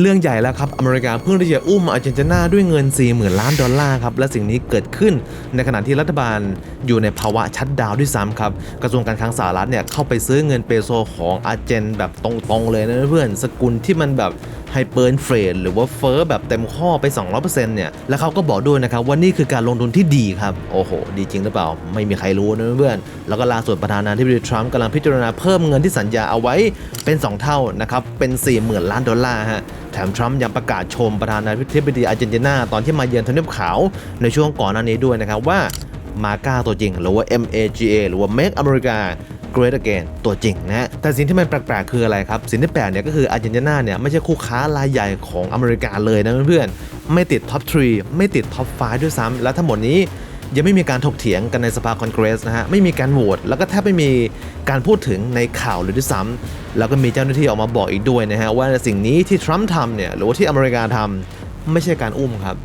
เรื่องใหญ่แล้วครับอเมริกาเพิ่งที่จะอุ้มอาร์เจนตินาด้วยเงิน 40,000 ล้านดอลลาร์ครับและสิ่งนี้เกิดขึ้นในขณะที่รัฐบาลอยู่ในภาวะชัดดาวด้วยซ้ำครับกระทรวงการคลังสหรัฐเนี่ยเข้าไปซื้อเงินเปโซของอาร์เจนแบบตรงๆเลยนะเพื่อนสกุลที่มันแบบไฮเปอร์เฟรดหรือว่าเฟอ้อแบบเต็มข้อไป 200%เนี่ยแล้วเขาก็บอกด้วยนะครับว่านี่คือการลงทุนที่ดีครับ โอ้โห ดีจริงหรือเปล่า ไม่มีใครรู้นะเพื่อนแล้วก็ล่าสุดประธานาธิบดีทรัมป์กำลังพิจารณาเพิ่มเงินที่สัญญาเอาไว้เป็น 2 เท่านะครับเป็น 40,000 ล้านดอลลาร์ฮะแถมทรัมป์ยังประกาศชมประธานาธิบดีอาร์เจนตินาตอนที่มาเยือนทำเนียบขาวในช่วงก่อนหน้านี้ด้วยนะครับว่ามาก้าตัวจริงหรือว่า MAGA หรือว่า Make America Great Again ตัวจริงนะแต่สิ่งที่มันแปลกๆคืออะไรครับสิ่งที่แปลกเนี่ยก็คืออาร์เจนตินาเนี่ยไม่ใช่คู่ค้ารายใหญ่ของอเมริกาเลยนะเพื่อนๆไม่ติดท็อป3ไม่ติดท็อป5ด้วยซ้ำและทั้งหมดนี้ยังไม่มีการถกเถียงกันในสภาคอนเกรสนะฮะ ไม่มีการโหวต แล้วก็แทบไม่มีการพูดถึงในข่าวเลยด้วยซ้ำแล้วก็มีเจ้าหน้าที่ออกมาบอกอีกด้วยนะฮะ ว่าสิ่งนี้ที่ทรัมป์ทำเนี่ย หรือว่าที่อเมริกาทำไม่ใช่การอุ้มครับ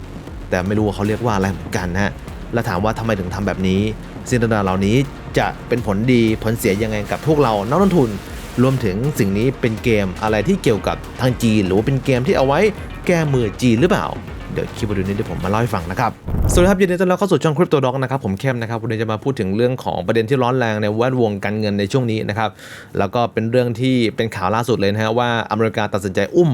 แต่ไม่รู้ว่าเขาเรียกว่าอะไรเหมือนกันนะฮะ แล้วถามว่าทำไมถึงทำแบบนี้สิ่งต่างๆเหล่านี้ จะเป็นผลดีผลเสียยังไงกับพวกเรานักลงทุน รวมถึงสิ่งนี้เป็นเกมอะไรที่เกี่ยวกับทางจีน หรือว่าเป็นเกมที่เอาไว้แก้มือจีนหรือเปล่า เดี๋ยวคลิปวิดีโอนี้เดี๋ยวผมมาเล่าให้ฟังนะครับ สวัสดีครับยินดีต้อนรับเข้าสู่ช่องคริปโตด็อกนะครับผมเข้มนะครับวันนี้จะมาพูดถึงเรื่องของประเด็นที่ร้อนแรงในแวดวงการเงินในช่วงนี้นะครับแล้วก็เป็นเรื่องที่เป็นข่าวล่าสุดเลยนะฮะว่าอเมริกาตัดสินใจอุ้ม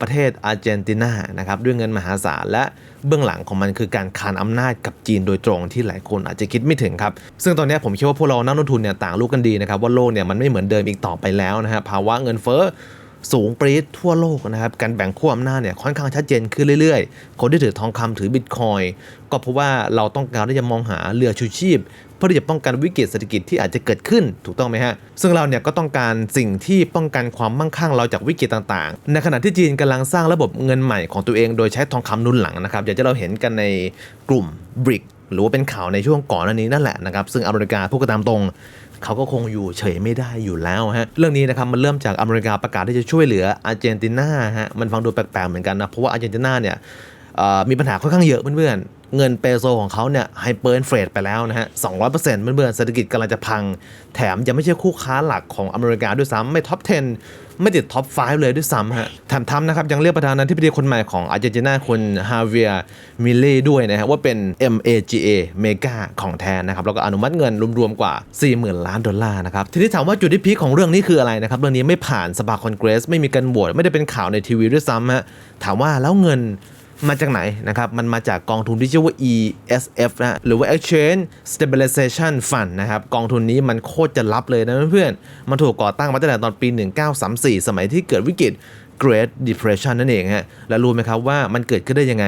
ประเทศอาร์เจนตินานะครับด้วยเงินมหาศาลและเบื้องหลังของมันคือการคานอำนาจกับจีนโดยตรงที่หลายคนอาจจะคิดไม่ถึงครับ ซึ่งตอนนี้ผมคิดว่าพวกเรานักลงทุนเนี่ยต่างรู้กันดีนะครับว่าโลกเนี่ยมันไม่เหมือนเดิมอีกต่อไปแล้วนะฮะภาวะเงินเฟ้อ สูงปรี๊ดทั่วโลกนะครับ การแบ่งขั้วอำนาจเนี่ยค่อนข้างชัดเจนขึ้นเรื่อยๆ คนที่ถือทองคำถือบิตคอยก็เพราะว่าเราต้องการที่จะมองหาเรือชูชีพ เพื่อที่จะป้องกันวิกฤตเศรษฐกิจที่อาจจะเกิดขึ้นถูกต้องไหมฮะ ซึ่งเราเนี่ยก็ต้องการสิ่งที่ป้องกันความมั่งคั่งเราจากวิกฤตต่างๆ ในขณะที่จีนกำลังสร้างระบบเงินใหม่ของตัวเองโดยใช้ทองคำนุนหลังนะครับอย่างที่เราเห็นกันในกลุ่ม BRIC หรือว่าเป็นข่าวในช่วงก่อนหน้านี้นั่นแหละนะครับซึ่งอเมริกาพูดกันตามตรง เขาก็คงอยู่เฉยไม่ได้อยู่แล้วฮะเรื่องนี้นะครับมันเริ่มจากอเมริกาประกาศที่จะช่วยเหลืออาร์เจนตินาฮะมันฟังดูแปลกๆเหมือนกันนะเพราะว่าอาร์เจนตินาเนี่ยมีปัญหาค่อนข้างเยอะเพื่อนๆ เงินเปโซของเขาเนี่ยไฮเปอร์เฟรดไปแล้วนะฮะ 200%เพื่อนๆเศรษฐกิจกำลังจะพัง แถมยังไม่ใช่คู่ค้าหลักของอเมริกาด้วยซ้ำไม่ท็อป 10 ไม่ติดท็อป 5 เลยด้วยซ้ำฮะแถมทำนะครับ ยังเรียกประธานาธิบดีคนใหม่ของอาร์เจนตินาคุณฮาเวียมิเล่ด้วยนะฮะว่าเป็น MAGA เมกาของแทนนะครับ แล้วก็อนุมัติเงินรวมๆกว่า 40,000 ล้านดอลลาร์นะครับ ทีนี้ถามว่าจุดที่พีคของเรื่องนี้คืออะไรนะครับ เรื่องนี้ไม่ผ่านสภาคอนเกรส ไม่มีการโหวตไม่ได้เป็นข่าวในทีวีด้วยซ้ำฮะถามว่าแล้วเงิน มาจากไหนนะครับ มันมาจากกองทุนที่ชื่อว่า ESF นะหรือว่า Exchange Stabilization Fund นะครับ กองทุนนี้มันโคตรจะลับเลยนะเพื่อนๆ มันถูกก่อตั้งมาตั้งแต่ตอนปี 1934 สมัยที่เกิดวิกฤต Great Depression นั่นเองฮะ แล้วรู้ไหมครับว่ามันเกิดขึ้นได้ยังไง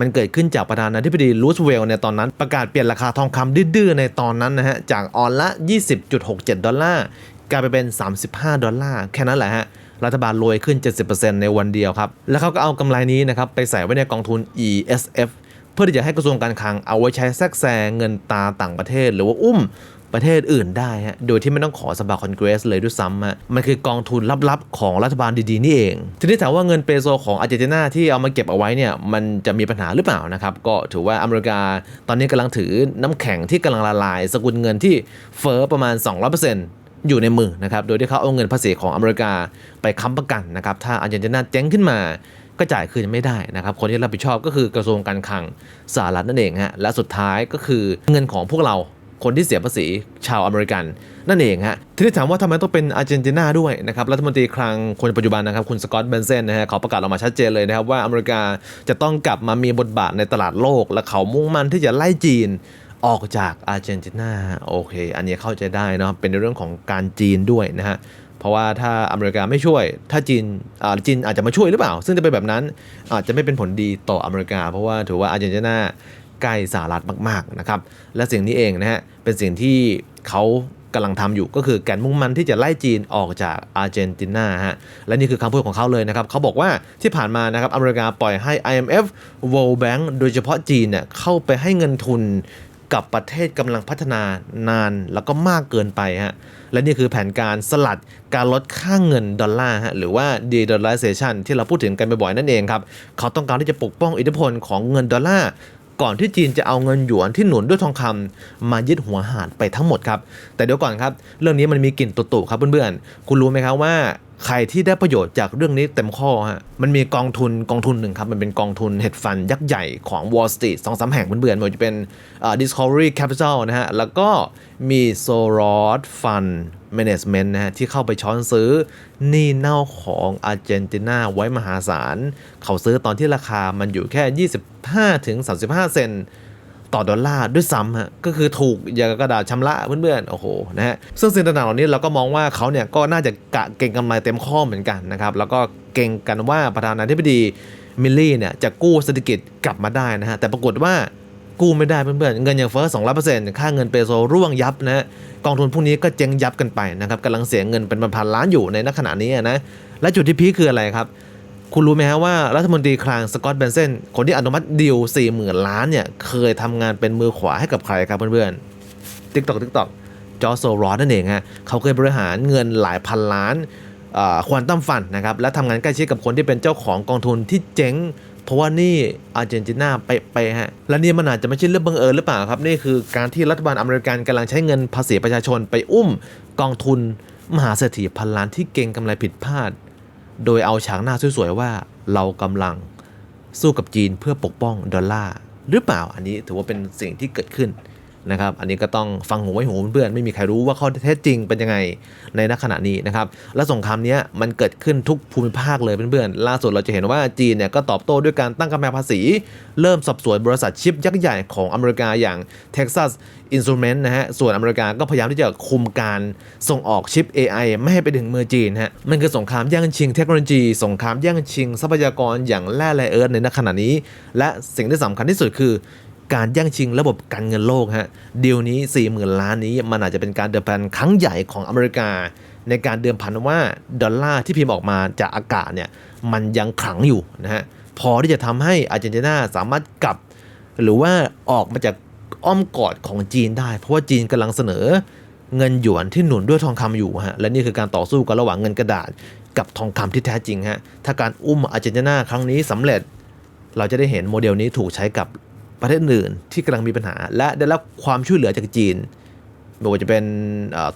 มันเกิดขึ้นจากประธานาธิบดีรูสเวลล์ในตอนนั้นประกาศเปลี่ยนราคาทองคำดื้อๆในตอนนั้นนะฮะ จากออนละ 20.67 ดอลลาร์กลายไปเป็น 35 ดอลลาร์ แค่นั้นแหละฮะ รัฐบาลรวยขึ้น 70%ในวันเดียวครับ แล้วเขาก็เอากำไรนี้นะครับไปใส่ไว้ในกองทุน ESF เพื่อที่จะให้กระทรวงการคลังเอาไว้ใช้แทรกแซงเงินตาต่างประเทศ หรือว่าอุ้มประเทศอื่นได้ฮะ โดยที่ไม่ต้องขอสภาคอนเกรสเลยด้วยซ้ำฮะ มันคือกองทุนลับๆ ของรัฐบาลดีๆ นี่เอง ทีนี้ถามว่าเงินเปโซของอาร์เจนตินาที่เอามาเก็บเอาไว้เนี่ย มันจะมีปัญหาหรือเปล่านะครับ ก็ถือว่าอเมริกาตอนนี้กำลังถือน้ำแข็งที่กำลังละลาย สกุลเงินที่เฟ้อประมาณ 200% อยู่ในมือนะครับ โดยที่เขาเอาเงินภาษีของอเมริกาไปค้ำประกันนะครับ ถ้าอาร์เจนตินาเจ๊งขึ้นมาก็จ่ายคืนไม่ได้นะครับ คนที่รับผิดชอบก็คือกระทรวงการคลังสหรัฐนั่นเองฮะ และสุดท้ายก็คือเงินของพวกเราคนที่เสียภาษีชาวอเมริกัน นั่นเองฮะ ทีนี้ถามว่าทำไมต้องเป็นอาร์เจนตินาด้วยนะครับ รัฐมนตรีคลังคนปัจจุบันนะครับ คุณสกอตต์เบนเซนนะฮะเขาประกาศออกมาชัดเจนเลยนะครับ ว่าอเมริกาจะต้องกลับมามีบทบาทในตลาดโลก และเขามุ่งมั่นที่จะไล่จีน ออกจากอาร์เจนตินาโอเค อันนี้เข้าใจได้นะเป็นในเรื่องของการจีนด้วยนะฮะเพราะว่าถ้าอเมริกาไม่ช่วย ถ้าจีนอ่าจีนอาจจะมาช่วยหรือเปล่า ซึ่งจะเป็นแบบนั้นอาจจะไม่เป็นผลดีต่ออเมริกา เพราะว่าถือว่าอาร์เจนตินาใกล้สหรัฐมากๆนะครับและสิ่งนี้เองนะฮะเป็นสิ่งที่เขากำลังทำอยู่ก็คือการมุ่งมั่นที่จะไล่จีนออกจากอาร์เจนตินาฮะและนี่คือคำพูดของเขาเลยนะครับเขาบอกว่าที่ผ่านมานะครับอเมริกาปล่อยให้ IMF World Bank โดยเฉพาะจีนเนี่ยเข้าไปให้เงินทุน กับประเทศกำลังพัฒนานานแล้วก็มากเกินไปฮะและนี่คือแผนการสลัดการลดค่างเงินดอลลาร์ฮะหรือว่า de-dollarization ที่เราพูดถึงกันบ่อยๆนั่นเองครับ เขาต้องการที่จะปกป้องอิทธิพลของเงินดอลลาร์ก่อนที่จีนจะเอาเงินหยวนที่หนุนด้วยทองคำมายึดหัวหาดไปทั้งหมดครับ แต่เดี๋ยวก่อนครับ เรื่องนี้มันมีกลิ่นตุ่ๆครับเพื่อนๆ คุณรู้ไหมครับว่า ใครที่ได้ประโยชน์จากเรื่องนี้เต็มข้อฮะมันมีกองทุนกองทุนหนึ่งครับ มันเป็นกองทุนเฮดฟันยักษ์ใหญ่ของ Wall Street สองสามแห่งเบื่อนๆม่ว่าจะเป็นอ่า Discovery Capital นะฮะ แล้วก็มี Soros Fund Management นะฮะ ที่เข้าไปช้อนซื้อหนี้เน่าของอาร์เจนตินาไว้มหาศาล เขาซื้อตอนที่ราคามันอยู่แค่ 25-35 เซน ต่อดอลลาร์ด้วยซ้ำฮะก็คือถูกอย่างกระดาษชำระเพื่อนๆโอ้โหนะฮะซึ่งสิ่งต่างๆเหล่านี้เราก็มองว่าเขาเนี่ยก็น่าจะกะเก่งกำไรเต็มข้อเหมือนกันนะครับแล้วก็เก่งกันว่าประธานาธิบดีมิลลี่เนี่ยจะกู้เศรษฐกิจกลับมาได้นะฮะแต่ปรากฏว่ากู้ไม่ได้เพื่อนๆ เงินอยังเฟ้อ2 0 0ค่าเงินเปโซร่วงยับนะฮะกองทุนพวกนี้ก็เจ๊งยับกันไปนะครับกำลังเสียเงินเป็นพันๆล้านอยู่ในณขณะนี้นะ และจุดที่พีคคืออะไรครับ คุณรู้ไหมฮะว่ารัฐมนตรีคลังสกอตต์เบนเซนคนที่อนุมัติดีล40,000ล้านเนี่ย เคยทำงานเป็นมือขวาให้กับใครครับเพื่อนๆ TikTok TikTok จอโซรอสนั่นเองฮะเขาเคยบริหารเงินหลายพันล้านควอนตัมฟันนะครับ และทำงานใกล้ชิดกับคนที่เป็นเจ้าของกองทุนที่เจ๊งเพราะว่านี่อาร์เจนตินาไปไปฮะ และนี่มันอาจจะไม่ใช่เรื่องบังเอิญหรือเปล่าครับ นี่คือการที่รัฐบาลอเมริกันกำลังใช้เงินภาษีประชาชนไปอุ้มกองทุนมหาเศรษฐีพันล้านที่เก่งกำไรผิดพลาด โดยเอาฉากหน้าสวยๆว่าเรากำลังสู้กับจีนเพื่อปกป้องดอลลาร์หรือเปล่าอันนี้ถือว่าเป็นสิ่งที่เกิดขึ้น นะครับ อันนี้ก็ต้องฟังหูไว้หูเพื่อนๆไม่มีใครรู้ว่าข้อเท็จจริงเป็นยังไงในณขณะนี้นะครับ และสงครามนี้มันเกิดขึ้นทุกภูมิภาคเลยเพื่อนๆ ล่าสุดเราจะเห็นว่าจีนเนี่ยก็ตอบโต้ด้วยการตั้งกำแพงภาษี เริ่มสอบสวนบริษัทชิปยักษ์ใหญ่ของอเมริกาอย่าง Texas Instrument นะฮะ ส่วนอเมริกาก็พยายามที่จะคุมการส่งออกชิป AI ไม่ให้ไปถึงมือจีนฮะ มันคือสงครามแย่งชิงเทคโนโลยี สงครามแย่งชิงทรัพยากรอย่างแร่แร่เอิร์ธในขณะนี้ และสิ่งที่สำคัญที่สุดคือ การแย่งชิงระบบการเงินโลกฮะดีลนี้ 40,000 ล้านนี้มันอาจจะเป็นการเดิมพันครั้งใหญ่ของอเมริกา ในการเดิมพันว่าดอลลาร์ที่พิมพ์ออกมาจากอากาศเนี่ยมันยังขลังอยู่นะฮะพอที่จะทำให้อาร์เจนตินาสามารถกลับ หรือว่าออกมาจากอ้อมกอดของจีนได้ เพราะว่าจีนกำลังเสนอเงินหยวนที่หนุนด้วยทองคำอยู่ฮะและนี่คือการต่อสู้กันระหว่างเงินกระดาษกับทองคำที่แท้จริงฮะถ้าการอุ้มอาร์เจนตินาครั้งนี้สำเร็จ เราจะได้เห็นโมเดลนี้ถูกใช้กับ ประเทศอื่นที่กำลังมีปัญหา และได้รับความช่วยเหลือจากจีนไม่ว่าจะเป็น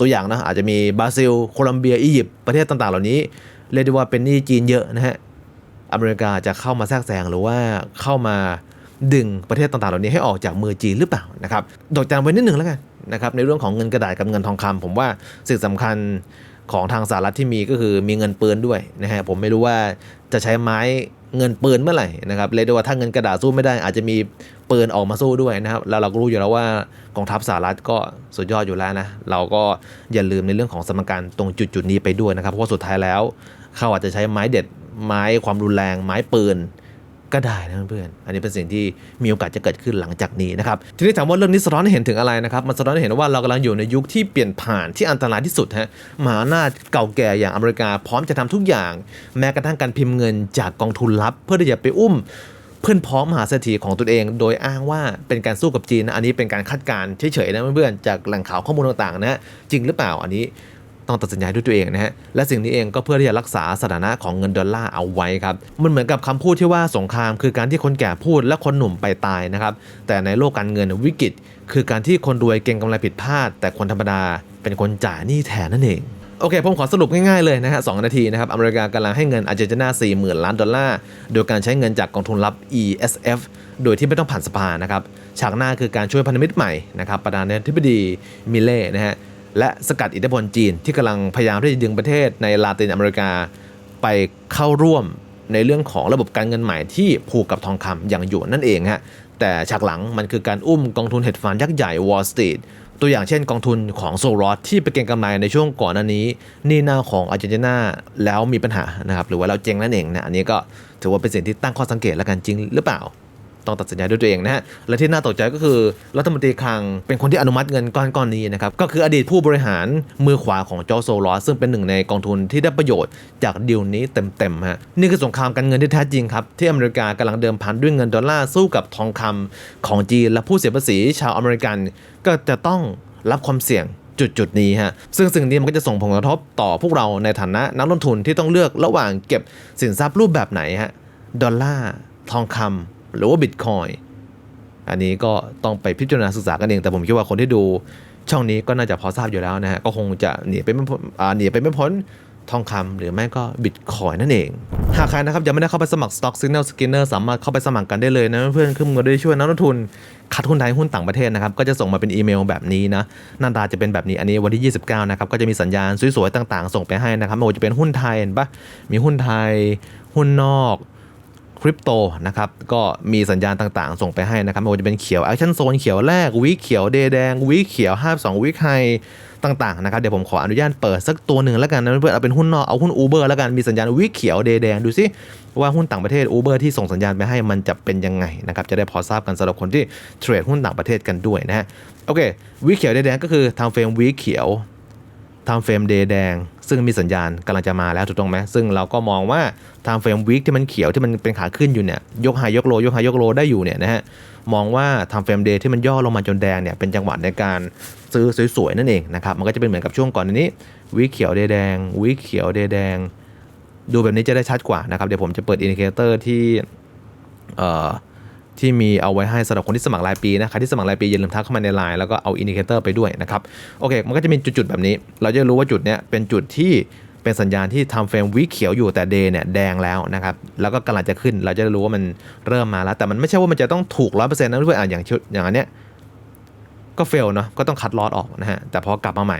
ตัวอย่างนะอาจจะมีบราซิล โคลัมเบีย อียิปต์ประเทศต่างๆ เหล่านี้ เรียกได้ว่าเป็นหนี้จีนเยอะนะฮะอเมริกาจะเข้ามาแทรกแซงหรือว่าเข้ามาดึงประเทศต่างๆ เหล่านี้ให้ออกจากมือจีนหรือเปล่านะครับดอกจันไว้นิดหนึ่งแล้วกันนะครับในเรื่องของเงินกระดาษกับเงินทองคำผมว่าสิ่งสำคัญ ของทางสหรัฐที่มีก็คือมีเงินปืนด้วยนะฮะผมไม่รู้ว่าจะใช้ไม้เงินปืนเมื่อไหร่นะครับเลยกได้ว่าถ้าเงินกระดาษสู้ไม่ได้ อาจจะมีปืนออกมาสู้ด้วยนะครับแล้วเราก็รู้อยู่แล้วว่ากองทัพสหรัฐก็สุดยอดอยู่แล้วนะเราก็อย่าลืมในเรื่องของสมการตรงจุดๆนี้ไปด้วยนะครับเพราะว่าสุดท้ายแล้ว เขาอาจจะใช้ไม้เด็ดไม้ความรุนแรงไม้ปืน ก็ได้นะเพื่อน อันนี้เป็นสิ่งที่มีโอกาสจะเกิดขึ้นหลังจากนี้นะครับ ทีนี้ถามว่าเรื่องนี้สะท้อนให้เห็นถึงอะไรนะครับ มันสะท้อนให้เห็นว่าเรากำลังอยู่ในยุคที่เปลี่ยนผ่านที่อันตรายที่สุดฮะมหาอำนาจเก่าแก่อย่างอเมริกาพร้อมจะทำทุกอย่าง แม้กระทั่งการพิมพ์เงินจากกองทุนลับ เพื่อที่จะไปอุ้ม เพื่อนพ้องมหาเศรษฐีของตนเอง โดยอ้างว่าเป็นการสู้กับจีนนะอันนี้เป็นการคาดการณ์เฉยๆนะเพื่อนๆจากแหล่งข่าวข้อมูลต่างๆนะจริงหรือเปล่าอันนี้ ต้องตัดสินใจด้วยตัวเองนะฮะ และสิ่งนี้เองก็เพื่อที่จะรักษาสถานะของเงินดอลลาร์เอาไว้ครับ มันเหมือนกับคำพูดที่ว่าสงคราม คือการที่คนแก่พูดและคนหนุ่มไปตายนะครับ แต่ในโลกการเงินวิกฤต คือการที่คนรวยเก่งกำไรผิดพลาด แต่คนธรรมดาเป็นคนจ่ายหนี้แทนนั่นเองโอเค ผมขอสรุปง่าย ๆ เลยนะฮะสนาทีนะครับ อเมริกากำลังให้เงินอาร์เจนตินา 40,000 ล้านดอลลาร์ โดยการใช้เงินจากกองทุนลับ ESF โดยที่ไม่ต้องผ่านสภานะครับ ฉากหน้าคือการช่วยพันธมิตรใหม่นะครับ ประธานาธิบดีมิเล่นะฮะ และสกัดอิทธิพลจีนที่กำลังพยายามที่จะดึงประเทศในลาตินอเมริกาไปเข้าร่วมในเรื่องของระบบการเงินใหม่ที่ผูกกับทองคำอย่างหยวนนั่นเองฮะแต่ฉากหลังมันคือการอุ้มกองทุนเฮดฟันยักษ์ใหญ่ Wall Street ตัวอย่างเช่นกองทุนของโซลอสที่ไปเก็งกำไรในช่วงก่อนหน้านี้ นี่หน้าของอาร์เจนตินาแล้วมีปัญหานะครับหรือว่าเราเจ๊งนั่นเองนะอันนี้ก็ถือว่าเป็นสิ่งที่ตั้งข้อสังเกตแล้วกันจริงหรือเปล่า ต้องตัดสินใจด้วยตัวเองนะฮะ และที่น่าตกใจก็คือรัฐมนตรีคลังเป็นคนที่อนุมัติเงินก้อนก้อนนี้นะครับ ก็คืออดีตผู้บริหารมือขวาของจอร์โซลอสซึ่งเป็นหนึ่งในกองทุนที่ได้ประโยชน์จากดีลนี้เต็มๆฮะนี่คือสงครามการเงินที่แท้จริงครับที่อเมริกากำลังเดิมพันด้วยเงินดอลลาร์สู้กับทองคำของจีนและผู้เสียภาษีชาวอเมริกัน ก็จะต้องรับความเสี่ยงจุดจุดๆนี้ฮะ ซึ่งสิ่งนี้มันก็จะส่งผลกระทบต่อพวกเราในฐานะนักลงทุนที่ต้องเลือกระหว่างเก็บสินทรัพย์รูปแบบไหนฮะ ดอลลาร์ ทองคำ หรือว่าบิตคอยอันนี้ก็ต้องไปพิจารณาศึกษากันเอง แต่ผมคิดว่าคนที่ดูช่องนี้ก็น่าจะพอทราบอยู่แล้วนะฮะ ก็คงจะหนีไปไม่พ้นหนีไปไม่พ้นทองคำหรือไม่ก็บิตคอยนั่นเอง หากใครนะครับยังไม่ได้เข้าไปสมัคร Stock Signal Skinner สามารถเข้าไปสมัครกันได้เลยนะเพื่อนๆคือมันได้ช่วยนักลงทุนคัดหุ้นไทยหุ้นต่างประเทศนะครับ ก็จะส่งมาเป็นอีเมลแบบนี้นะหน้าตาจะเป็นแบบนี้อันนี้วันที่ 29 นะครับ ก็จะมีสัญญาณสวยๆ ต่างๆ ส่งไปให้นะครับไม่ว่าจะเป็นหุ้นไทยเห็นปะมีหุ้นไทย หุ้นนอก ริปโตนะครับก็มีสัญญาณต่างๆ ส่งไปให้นะครับไม่ว่าจะเป็นเขียวแอคชั่นโซนเขียวแรกวิเขียวเดแดงวิเขียว52วิไฮต่างๆนะครับเดี๋ยวผมขออนุญาตเปิดสักตัวหนึ่งแล้วกันนะเพื่อนเอาเป็นหุ้นนอกเอาหุ้น Uber แล้วกันมีสัญญาณวิเขียวเดแดงดูซิว่าหุ้นต่างประเทศ Uber ที่ส่งสัญญาณไปให้มันจะเป็นยังไงนะครับจะได้พอทราบกันสำหรับคนที่เทรดหุ้นต่างประเทศกันด้วยนะฮะโอเควิเขียวเดแดงก็คือทำเฟรมวิเขียว ทำเฟรมเดย์แดง ซึ่งมีสัญญาณกำลังจะมาแล้วถูกต้องไหมซึ่งเราก็มองว่าทำเฟรมวิกที่มันเขียวที่มันเป็นขาขึ้นอยู่เนี่ยยกไฮยกโลยกไฮยกโลได้อยู่เนี่ยนะฮะมองว่าทำเฟรมเดย์ที่มันย่อลงมาจนแดงเนี่ยเป็นจังหวะในการซื้อสวยๆนั่นเองนะครับมันก็จะเป็นเหมือนกับช่วงก่อนนี้วิเขียวเดย์แดงวิเขียวเดย์แดง ดูแบบนี้จะได้ชัดกว่านะครับเดี๋ยวผมจะเปิดอินดิเคเตอร์ที่เอ่อ ที่มีเอาไว้ให้สำหรับคนที่สมัครรายปีนะใครที่สมัครรายปีอย่าลืมทักเข้ามาในไลน์แล้วก็เอาอินดิเคเตอร์ไปด้วยนะครับโอเค มันก็จะมีจุดๆแบบนี้ เราจะรู้ว่าจุดเนี้ยเป็นจุดที่เป็นสัญญาณที่ทำเฟรมวิเขียวอยู่แต่เดย์เนี่ยแดงแล้วนะครับแล้วก็กำลังจะขึ้นเราจะรู้ว่ามันเริ่มมาแล้ว แต่มันไม่ใช่ว่ามันจะต้องถูกร้อยเปอร์เซ็นต์นะเพื่อนอะอย่างชุดอย่างอันเนี้ยก็เฟลเนาะก็ต้องคัดลอสออกนะฮะแต่พอกลับมาใหม่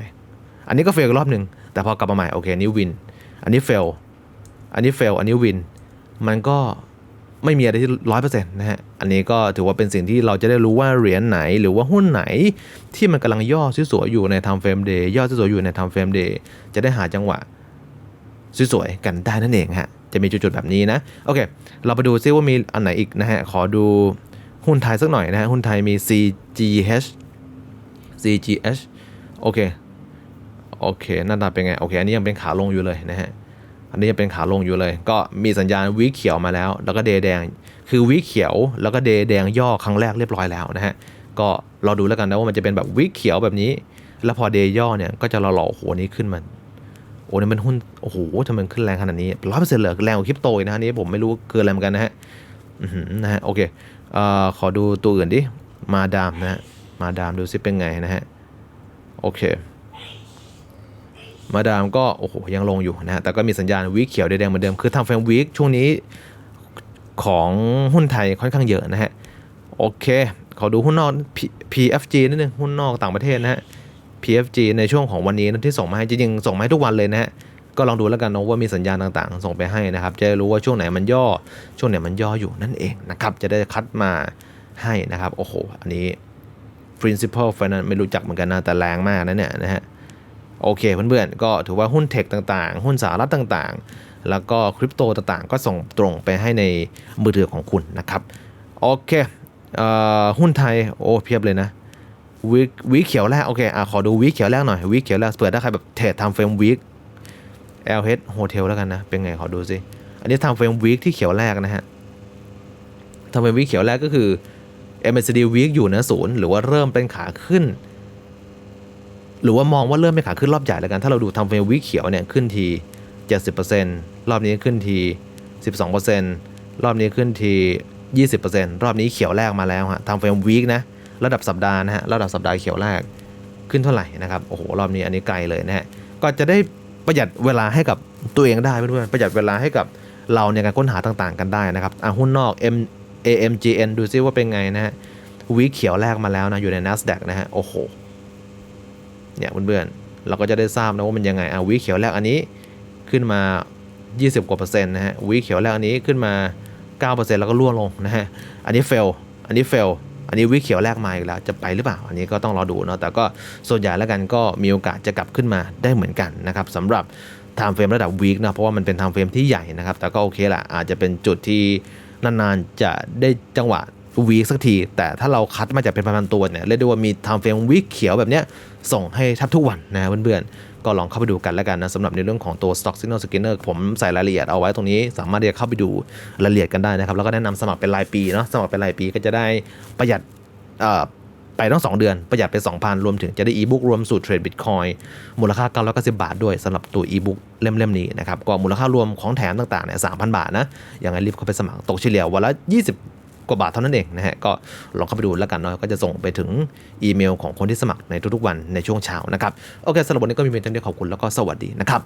อันนี้ก็เฟลรอบหนึ่งแต่พอกลับมาใหม่โอเคอันนี้วิน อันนี้เฟลอันนี้เฟลอันนี้วิน มันก็ ไม่มีอะไรที่ร้อยเปอร์เซ็นต์นะฮะ อันนี้ก็ถือว่าเป็นสิ่งที่เราจะได้รู้ว่าเหรียญไหน หรือว่าหุ้นไหนที่มันกำลังย่อสวยๆอยู่ใน time frame day ย่อสวยๆอยู่ใน time frame day จะได้หาจังหวะสวยๆกันได้นั่นเองฮะ จะมีจุดๆแบบนี้นะ โอเค เราไปดูซิว่ามีอันไหนอีกนะฮะ ขอดูหุ้นไทยสักหน่อยนะฮะ หุ้นไทยมี CGH CGH โอเค โอเค หน้าตาเป็นไง โอเค อันนี้ยังเป็นขาลงอยู่เลยนะฮะ อันนี้ยังเป็นขาลงอยู่เลย ก็มีสัญญาณวิเขียวมาแล้ว แล้วก็เดแดง คือวิเขียวแล้วก็เดแดงย่อครั้งแรกเรียบร้อยแล้วนะฮะ ก็รอดูแล้วกันนะว่ามันจะเป็นแบบวิเขียวแบบนี้ แล้วพอเดย์ย่อเนี่ยก็จะหล่อๆโอ้โหอันนี้ขึ้นมันโอ้นี่มันหุ้นโอ้โหทำไมมันขึ้นแรงขนาดนี้ร้อยเปอร์เซ็นต์เลยแรงกว่าคริปโตนะฮะนี้ผมไม่รู้เกินอะไรเหมือนกันนะฮะนะฮะโอเคเอ่อขอดูตัวอื่นดิมาดามนะฮะมาดามดูซิเป็นไงนะฮะโอเค มาดามก็โอ้โหยังลงอยู่นะฮะแต่ก็มีสัญญาณวิกเขียวแดงเหมือนเดิมคือทำเฟรมวิกช่วงนี้ของหุ้นไทยค่อนข้างเยอะนะฮะโอเคขอดูหุ้นนอก PFG นิดนึงหุ้นนอกต่างประเทศนะฮะ PFG ในช่วงของวันนี้นะที่ส่งมาให้จริงๆส่งมาให้ทุกวันเลยนะฮะก็ลองดูแล้วกันนะว่ามีสัญญาณต่างๆ ส่งไปให้นะครับ จะได้รู้ว่าช่วงไหนมันย่อ ช่วงไหนมันย่ออยู่นั่นเองนะครับ จะได้คัดมาให้นะครับ โอ้โห อันนี้ principal finance ไม่รู้จักเหมือนกันนะ แต่แรงมากนะเนี่ยนะฮะ โอเคเพื่อนๆ ก็ถือว่าหุ้นเทคต่างๆ หุ้นสหรัฐต่างๆ แล้วก็คริปโตต่างๆ ก็ส่งตรงไปให้ในมือถือของคุณนะครับ โอเคเอ่อหุ้นไทย โอ้เพียบเลยนะวีวีเขียวแรกโอเคอะขอดูวีเขียวแรกหน่อยวีเขียวแรกเปิดถ้าใครแบบเทรดทำเฟรมวีค LH Hotel แล้วกันนะ เป็นไงขอดูสิ อันนี้ทำเฟรมวีคที่เขียวแรกนะฮะทำเฟรมวีคเขียวแรกก็คือ MACD week อยู่เหนือศูนย์หรือว่าเริ่มเป็นขาขึ้น หรือว่ามองว่าเริ่มเป็นขาขึ้นรอบใหญ่แล้วกัน ถ้าเราดูทำเฟรมวิเขียวเนี่ยขึ้นที 70%รอบนี้ขึ้นที 12%รอบนี้ขึ้นที 20%รอบนี้เขียวแรกมาแล้วฮะทำเฟรมวีคนะระดับสัปดาห์นะฮะระดับสัปดาห์เขียวแรกขึ้นเท่าไหร่นะครับโอ้โหรอบนี้อันนี้ไกลเลยนะฮะก็จะได้ประหยัดเวลาให้กับตัวเองได้เพื่อนๆประหยัดเวลาให้กับเราในการค้นหาต่างๆ กันได้นะครับอะหุ้นนอก M AMGN ดูซิว่าเป็นไงนะฮะวีคเขียวแรกมาแล้วนะอยู่ใน NASDAQ นะฮะโอ้โห เนี่ยเพื่อนๆ เราก็จะได้ทราบนะว่ามันยังไงอะวีเขียวแรกอันนี้ขึ้นมา 20 กว่าเปอร์เซ็นต์นะฮะวีเขียวแรกอันนี้ขึ้นมา 9%แล้วก็ร่วงลงนะฮะ อันนี้เฟล อันนี้เฟล อันนี้วีเขียวแรกมาอีกแล้วจะไปหรือเปล่า อันนี้ก็ต้องรอดูเนาะ แต่ก็ส่วนใหญ่แล้วกันก็มีโอกาสจะกลับขึ้นมาได้เหมือนกันนะครับสำหรับ time frame ระดับวีคนะเพราะว่ามันเป็น time frame ที่ใหญ่นะครับ แต่ก็โอเคแหละอาจจะเป็นจุดที่นานๆจะได้จังหวะ วีคสักที แต่ถ้าเราคัดมาจากเป็นพันๆตัวเนี่ยเรียกได้ว่ามี time frame วีคเขียวแบบเนี้ยส่งให้แทบทุกวันนะเพื่อนๆ ก็ลองเข้าไปดูกันแล้วกันนะสำหรับในเรื่องของตัว Stock Signal Scanner ผมใส่รายละเอียดเอาไว้ตรงนี้ สามารถที่จะเข้าไปดูรายละเอียดกันได้นะครับ แล้วก็แนะนำสมัครเป็นรายปีเนาะสมัครเป็นรายปีก็จะได้ประหยัดไปต้อง 2 เดือน ประหยัดไป 2,000 รวมถึงจะได้อีบุ๊กรวมสูตรเทรดบิตคอยมูลค่า 990 บาทด้วยสำหรับตัวอีบุ๊กเล่มๆนี้นะครับก็มูลค่ารวมของแถมต่างๆเนี่ย3,000 บาทนะอย่างไรรีบเข้าไปสมัครตกเฉลี่ยวันละ 20 กว่าบาทเท่านั้นเองนะฮะก็ลองเข้าไปดูแล้วกันเนาะก็จะส่งไปถึงอีเมลของคนที่สมัครในทุกๆวันในช่วงเช้านะครับโอเคสำหรับวันนี้ก็มีเพียงเท่านี้ขอบคุณแล้วก็สวัสดีนะครับ